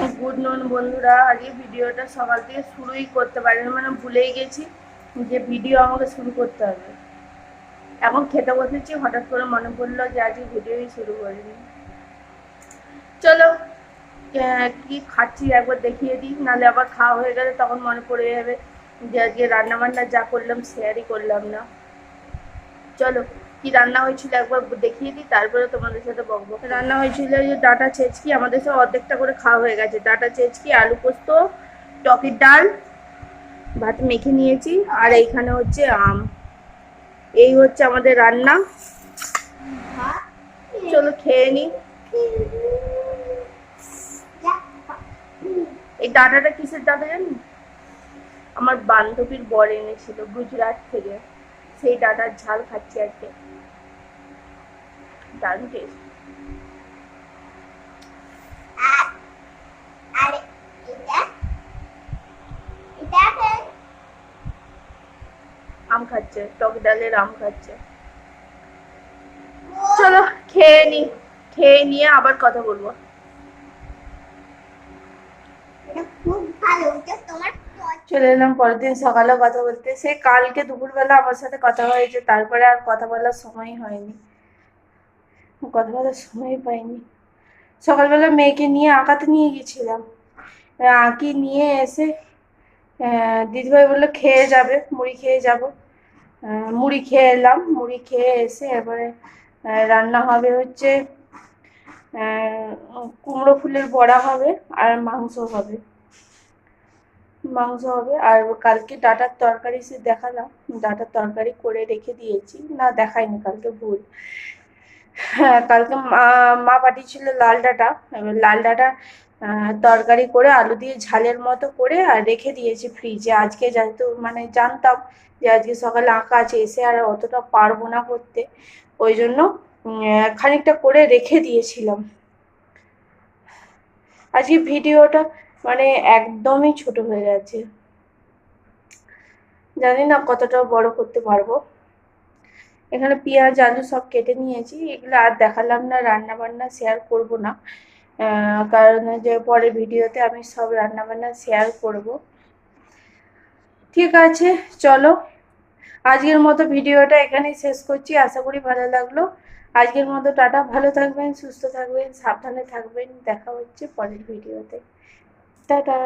Good নুন বন্ধুরা আজকে ভিডিওটা সকাল থেকে শুরুই করতে পারিনি মানে ভুলেই গেছি যে ভিডিও আমাকে শুরু করতে হবে। এখন খেতে বসেছি, হঠাৎ করে মনে পড়ল যে আজকে ভিডিওই শুরু করিনি। চলো কি খাচ্ছি একবার দেখিয়ে দিই, নাহলে আবার খাওয়া হয়ে গেলে তখন মনে পড়ে যাবে যে আজকে রান্নাবান্না যা করলাম শেয়ারই করলাম না। চলো। কি রান্না হয়েছিল একবার দেখিয়ে দিই, তারপরে তোমাদের সাথে বকবো রান্না হয়েছিল যে ডাটা চেচকি আমাদের সব অর্ধেকটা করে খাওয়া হয়ে গেছে। ডাটা চেচকি আলু পোস্ত, টকের ডাল, ভাত মেখে নিয়েছি। আর এইখানে হচ্ছে আম। এই হচ্ছে আমাদের রান্না। চলো খেয়ে নি। এই ডাটাটা কিসের ডাটা জানি? আমার বান্ধবীর বর এনেছিল গুজরাট থেকে। সেই ডাটার ঝাল খাচ্ছি আজকে। দারুণ টেস্ট আর এটা এটা আম খাচ্ছে টক ডালের আম খাচ্ছে। চলো খেয়ে নি খেয়ে নিয়ে আবার কথা বলব। চলে এলাম পরের দিন সকালে কথা বলতে। সে কালকে দুপুরবেলা আমার সাথে কথা হয়েছে তারপরে আর কথা বলার সময় হয়নি। কথা বলার সময় পাইনি। সকালবেলা মেয়েকে নিয়ে আঁকাতে নিয়ে গেছিলাম। আঁকি নিয়ে এসে দিদিভাই বলল, খেয়ে যাবে, মুড়ি খেয়ে যাব। মুড়ি খেয়ে এলাম। মুড়ি খেয়ে এসে এবারে রান্না হবে হচ্ছে কুমড়ো ফুলের বড়া হবে আর মাংস হবে। মাংস হবে। আর কালকে ডাটার তরকারি সে দেখালাম। ডাটার তরকারি করে রেখে দিয়েছি। না, দেখাইনি, কালকে ভুল। হ্যাঁ কালকে মা পাঠিয়েছিল লাল ডাটা। এবার লাল ডাটা তরকারি করে আলু দিয়ে ঝালের মতো করে আর রেখে দিয়েছি ফ্রিজে আজকে যেহেতু মানে জানতাম যে আজকে সকালে আঁকা আছে, এসে আর অতটা পারব না করতে। ওই জন্য খানিকটা করে রেখে দিয়েছিলাম। আজকে ভিডিওটা মানে একদমই ছোট হয়ে গেছে। জানি না কতটা বড় করতে পারব। এখানে পেঁয়াজ, আলু সব কেটে নিয়েছি। এগুলো আর দেখালাম না রান্না বান্না শেয়ার করব না। কারণ যে পরের ভিডিওতে আমি সব রান্না বান্না শেয়ার করব। ঠিক আছে, চলো। আজকের মতো ভিডিওটা এখানেই শেষ করছি। আশা করি ভালো লাগল। আজকের মতো টাটা। ভালো থাকবেন, সুস্থ থাকবেন, সাবধানে থাকবেন। দেখা হচ্ছে পরের ভিডিওতে। টাটা।